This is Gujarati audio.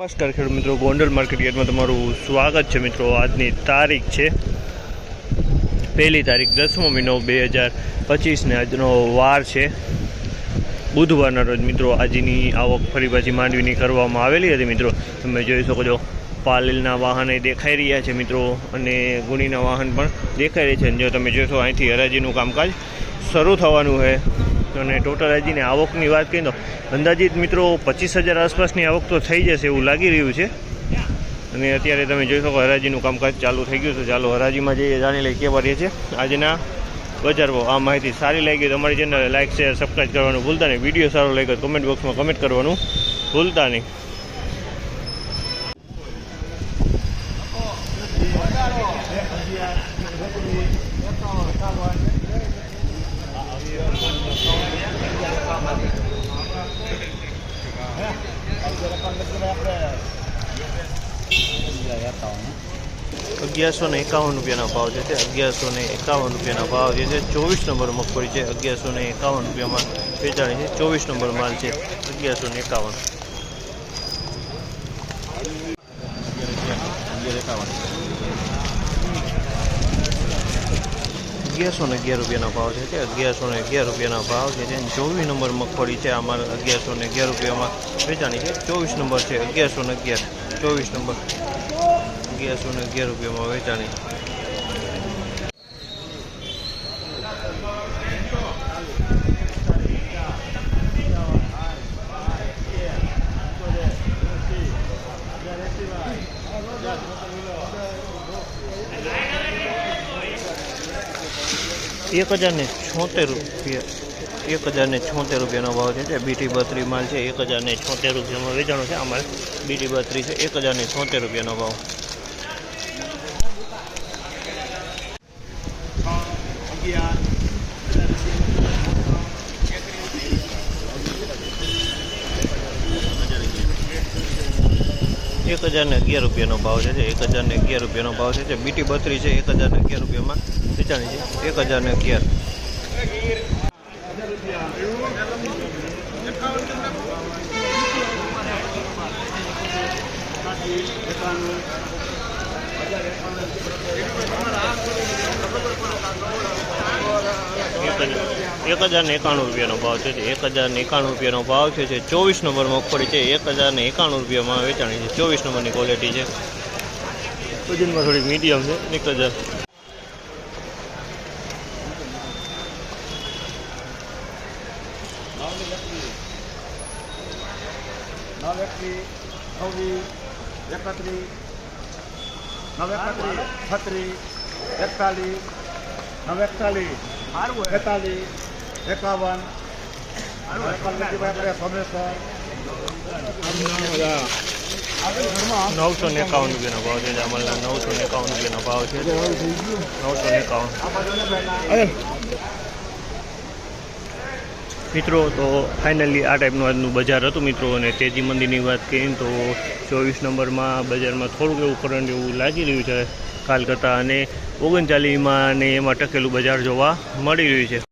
નમસ્કાર ખેડૂત મિત્રો, ગોંડલ માર્કેટ યાર્ડમાં તમારું સ્વાગત છે મિત્રો. આજની તારીખ છે, પહેલી તારીખ, દસમો મહિનો બે હજાર પચીસને આજનો વાર છે. બુધવારના રોજ મિત્રો આજની આવક ફરી પાછી માંડવીની કરવામાં આવેલી હતી મિત્રો. તમે જોઈ શકો છો, પાલેલના વાહન દેખાઈ રહ્યા છે મિત્રો અને ગુણીના વાહન પણ દેખાઈ રહ્યા છે. જો તમે જોશો, અહીંથી હરાજીનું કામકાજ શરૂ થવાનું છે. અને ટોટલ હરાજીની આવકની વાત કરીએ તો અંદાજિત મિત્રો પચીસ હજાર આસપાસની આવક તો થઈ જશે એવું લાગી રહ્યું છે. અને અત્યારે તમે જોઈ શકો હરાજીનું કામકાજ ચાલુ થઈ ગયું છે. ચાલો હરાજીમાં જઈએ, જાણી લઈએ કેવા રહે છે. આજના બજાર આ માહિતી સારી લાગી તો અમારી ચેનલ લાઇક શેર સબસ્ક્રાઈબ કરવાનું ભૂલતા નહીં. વીડિયો સારો લાગ્યો કમેન્ટ બોક્સમાં કમેન્ટ કરવાનું ભૂલતા નહીં. અગિયારસો ને એકાવન રૂપિયાના ભાવ જે છે, અગિયારસો ને એકાવન રૂપિયાના ભાવ જે છે, ચોવીસ નંબર મગફળી છે, અગિયારસો ને એકાવન રૂપિયામાં વેચાણી છે, ચોવીસ નંબર માલ છે, અગિયારસો ને એકાવન. અગિયારસો ને અગિયાર રૂપિયાના ભાવ છે તે અગિયારસો ને અગિયાર રૂપિયાના ભાવ છે જે ચોવીસ નંબર મગફળી છે. આમાં અગિયારસો ને અગિયાર રૂપિયામાં વેચાણી છે. ચોવીસ નંબર છે અગિયારસો ને અગિયાર. ચોવીસ નંબર. અગિયારસો ને અગિયાર રૂપિયામાં વેચાણી. એક હજાર ને છોતેર રૂપિયા. એક હજાર ને છોતેર રૂપિયાનો ભાવ છે બીટી બત્રી માલ છે, એક હજાર ને છોતેર રૂપિયામાં વેચાણો છે. અમારે બીટી બત્રી છે, એક હજાર ને છોતેર રૂપિયાનો ભાવ. એક હજાર ને અગિયાર રૂપિયાનો ભાવ છે એક હજાર ને અગિયાર રૂપિયાનો ભાવ છે જે બીટી બત્રી છે એક હજાર ને અગિયાર રૂપિયામાં વેચાણી છે. એક હજાર ને અગિયાર. એક હજાર ને એકાણું રૂપિયાનો ભાવ છે એક હજાર ને એકાણું રૂપિયાનો ભાવ છે જે ચોવીસ નંબર મગફળી છે. એક હજાર ને એકાણું રૂપિયામાં વેચાણી છે. ચોવીસ નંબરની ક્વોલિટી છે. વજનમાં થોડીક મીડિયમ છે. એક હજાર. એકતાલીસ એકતાલીસ બેતાલીસ એકાવન. નવસો ને એકાવન રૂપિયાનો ભાવ છે જામલના નવસો ને એકાવન રૂપિયાનો ભાવ છે. નવસો ને એકાવન મિત્રો તો ફાઇનલી આ ટાઈપનું આજનું બજાર હતું મિત્રો અને તેજી મંદીની વાત કરીએ તો ચોવીસ નંબરમાં બજારમાં થોડુંક એવું કરંટ એવું લાગી રહ્યું છે કાલ કરતાં અને ઓગણચાલીસમાં ને એમાં ટકેલું બજાર જોવા મળી રહ્યું છે.